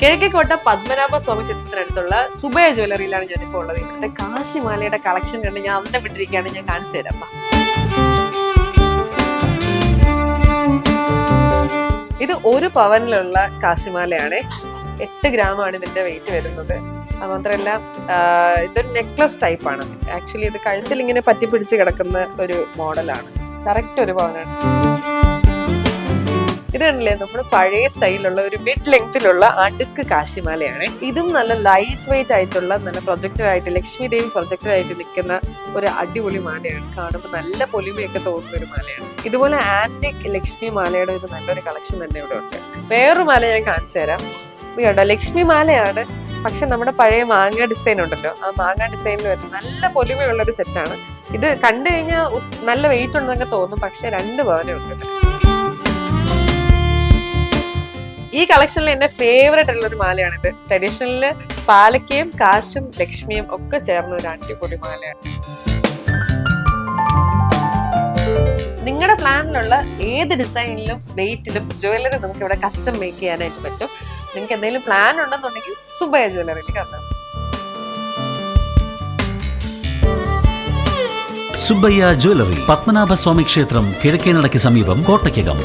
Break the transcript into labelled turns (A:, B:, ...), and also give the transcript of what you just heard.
A: കിഴക്കേക്കോട്ട പത്മനാഭ സ്വാമി ക്ഷേത്രത്തിനടുത്തുള്ള സുബയ ജ്വല്ലറിയിലാണ് ഞാനിപ്പോൾ ഉള്ളത്. ഇവിടുത്തെ കാശിമാലയുടെ കളക്ഷൻ കണ്ട് ഞാൻ അന്തം വിട്ടിരിക്കുകയാണ്. ഞാൻ കാണിച്ചു തരാം. ഇത് ഒരു പവനിലുള്ള കാശിമാലയാണ്. എട്ട് ഗ്രാമാണ് ഇതിന്റെ വെയിറ്റ് വരുന്നത്. അത് മാത്രമല്ല ഇതൊരു നെക്ലസ് ടൈപ്പ് ആണ്. ആക്ച്വലി ഇത് കഴുത്തിൽ ഇങ്ങനെ പറ്റിപ്പിടിച്ച് കിടക്കുന്ന ഒരു മോഡലാണ് കറക്റ്റ് ഒരു പവനാണ്. കണ്ടില്ലേ നമ്മുടെ പഴയ സ്റ്റൈലുള്ള ഒരു മിഡ് ലെങ്തിലുള്ള അടുക്ക് കാശിമാലയാണ്. ഇതും നല്ല ലൈറ്റ് വെയിറ്റ് ആയിട്ടുള്ള നല്ല പ്രൊജക്ടർ ആയിട്ട് ലക്ഷ്മി ദേവി പ്രൊജക്ടർ ആയിട്ട് നിൽക്കുന്ന ഒരു അടിപൊളി മാലയാണ്. കാണുമ്പോൾ നല്ല പൊലിമയൊക്കെ തോന്നുന്ന ഒരു മാലയാണ്. ഇതുപോലെ ആന്റിക് ലക്ഷ്മി മാലയുടെ ഒരു നല്ലൊരു കളക്ഷൻ തന്നെ ഇവിടെ ഉണ്ട്. വേറൊരു മാല ഞാൻ കാണിച്ചു തരാം. കണ്ടോ? ലക്ഷ്മി മാലയാണ്. പക്ഷെ നമ്മുടെ പഴയ മാങ്ങ ഡിസൈൻ ഉണ്ടല്ലോ. ആ മാങ്ങ ഡിസൈനിൽ വരുന്ന നല്ല പൊലിമയുള്ള ഒരു സെറ്റാണ് ഇത് കണ്ടു കഴിഞ്ഞാൽ നല്ല വെയിറ്റ് ഉണ്ടെന്നൊക്കെ തോന്നും. പക്ഷെ രണ്ട് പവനേ ഉണ്ട് ഈ കളക്ഷനിൽ എന്റെ ഫേവറേറ്റ് ഉള്ള ഒരു മാലയാണിത് ട്രഡീഷണലിൽ പാലക്കയും കാശും ലക്ഷ്മിയും ഒക്കെ ചേർന്ന ഒരു അടിപൊളി മാലയാണ്. നിങ്ങളുടെ പ്ലാനിലുള്ള ഏത് ഡിസൈനിലും വെയിറ്റിലും ജ്വല്ലറി നമുക്ക് ഇവിടെ കസ്റ്റം മേക്ക് ചെയ്യാനായിട്ട് പറ്റും. നിങ്ങൾക്ക് എന്തെങ്കിലും പ്ലാൻ ഉണ്ടെന്നുണ്ടെങ്കിൽ സുബയ ജ്വല്ലറിയിലേക്ക് വന്നാൽ
B: സുബ്ബയ്യ ജ്വല്ലറി പത്മനാഭസ്വാമി ക്ഷേത്രം കിഴക്കേനടയ്ക്ക് സമീപം കോട്ടയ്ക്കകം.